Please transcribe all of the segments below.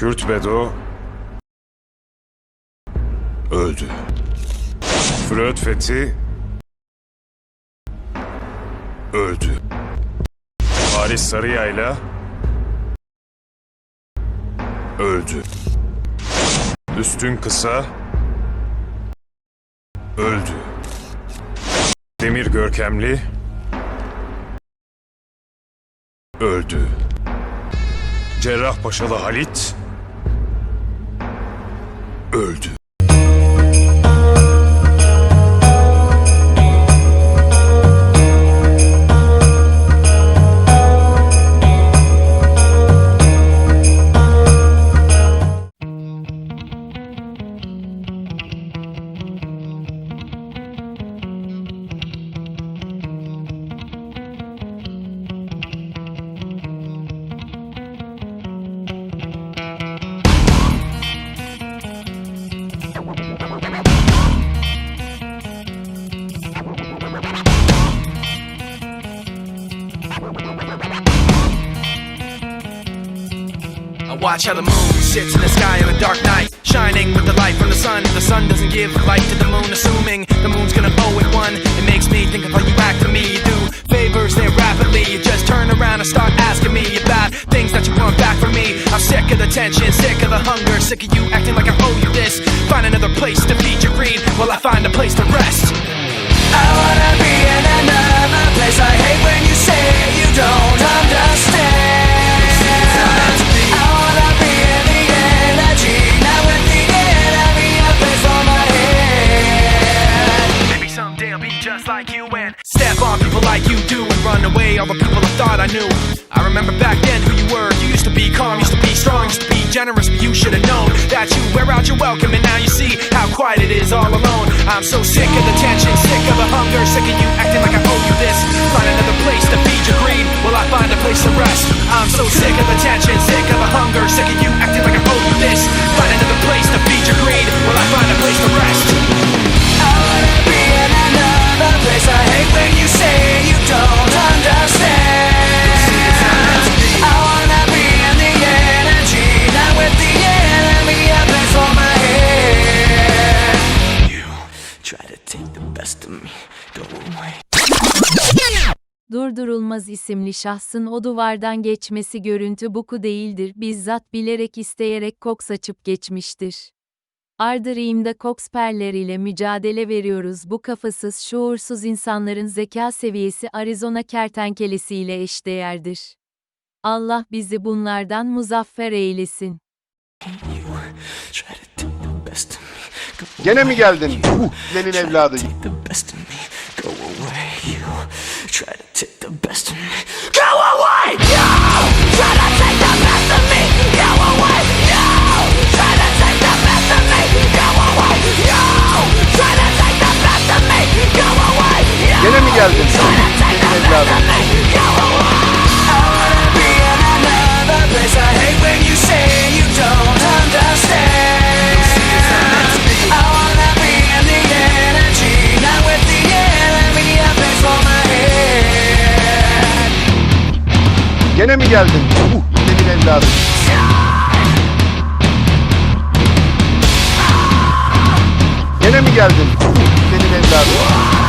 Kürt Bedo öldü. Freud Fethi öldü. Paris Sarıyayla öldü. Üstün Kısa öldü. Demir Görkemli öldü. Cerrahpaşalı Halit öldü. Watch how the moon sits in the sky on a dark night, shining with the light from the sun. The sun doesn't give light to the moon, assuming the moon's gonna bow at one. It makes me think of how you act to me. You do favors there rapidly. You just turn around and start asking me about things that you want back from me. I'm sick of the tension, sick of the hunger, sick of you acting like I owe you this. Find another place to feed your greed while I find a place to rest. I wanna be in another and step on people like you do and run away all the people I thought I knew. I remember back then who you were. You used to be calm, used to be strong, used to be generous, but you should have known that you wear out your welcome and now you see how quiet it is all alone. I'm so sick of the tension, sick of the hunger, sick of you acting like I owe you this. Find another place to feed your greed while I find a place to rest. I'm so sick of the tension, sick of the hunger, sick of you Durdurulmaz isimli şahsın o duvardan geçmesi görüntü buku değildir. Bizzat bilerek isteyerek Cox açıp geçmiştir. Ardırıyımda Coxperler ile mücadele veriyoruz. Bu kafasız, şuursuz insanların zeka seviyesi Arizona kertenkelesi ile eşdeğerdir. Allah bizi bunlardan muzaffer eylesin. Gene mi geldin? Uh, senin evladı. Head. Gene mi geldin? Uh, senin evladı. Gene mi geldin? Uh, senin evladı.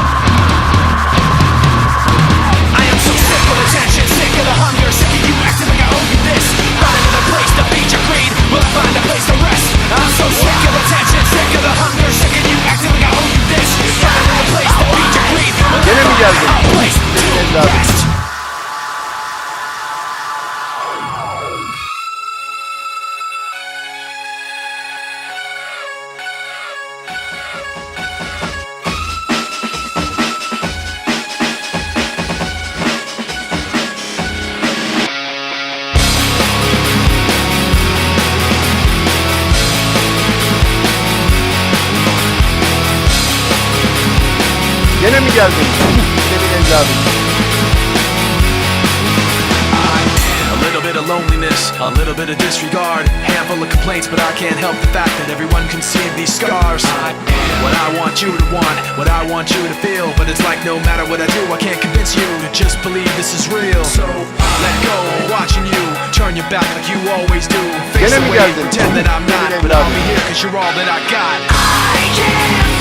Gene mi geldin? Senin loneliness, a little bit of disregard, handful of complaints, but I can't help the fact that everyone can see these scars. I what I want you to want, what I want you to feel, but it's like no matter what I do, I can't convince you to just believe this is real. So I let go, watching you turn your back like you always do. Face away, pretend that I'm not, but I'll be you're all that I got. I can't.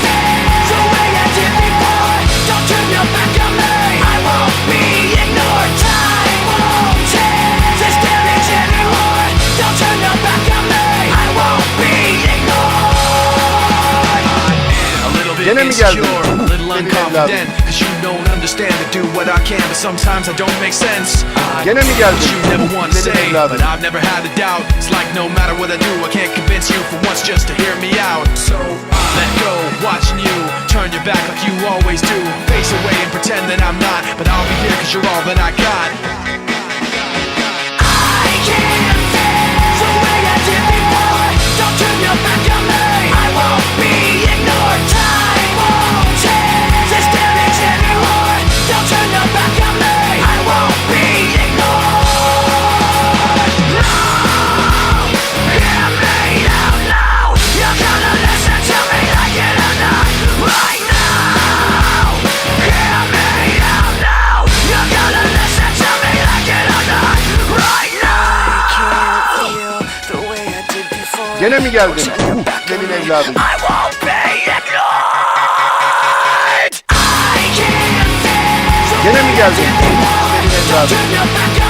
Enemy is your little unconfident Cause you don't understand to do what I can But sometimes I don't make sense. Enemy is you never want to say But I've never had a doubt. It's like no matter what I do I can't convince you for once just to hear me out. So I let go watching you Turn your back like you always do. Face away and pretend that I'm not But I'll be here cause you're all that I got. Gene mi geldin? Senin evladın. Gene mi geldin? Senin evladın.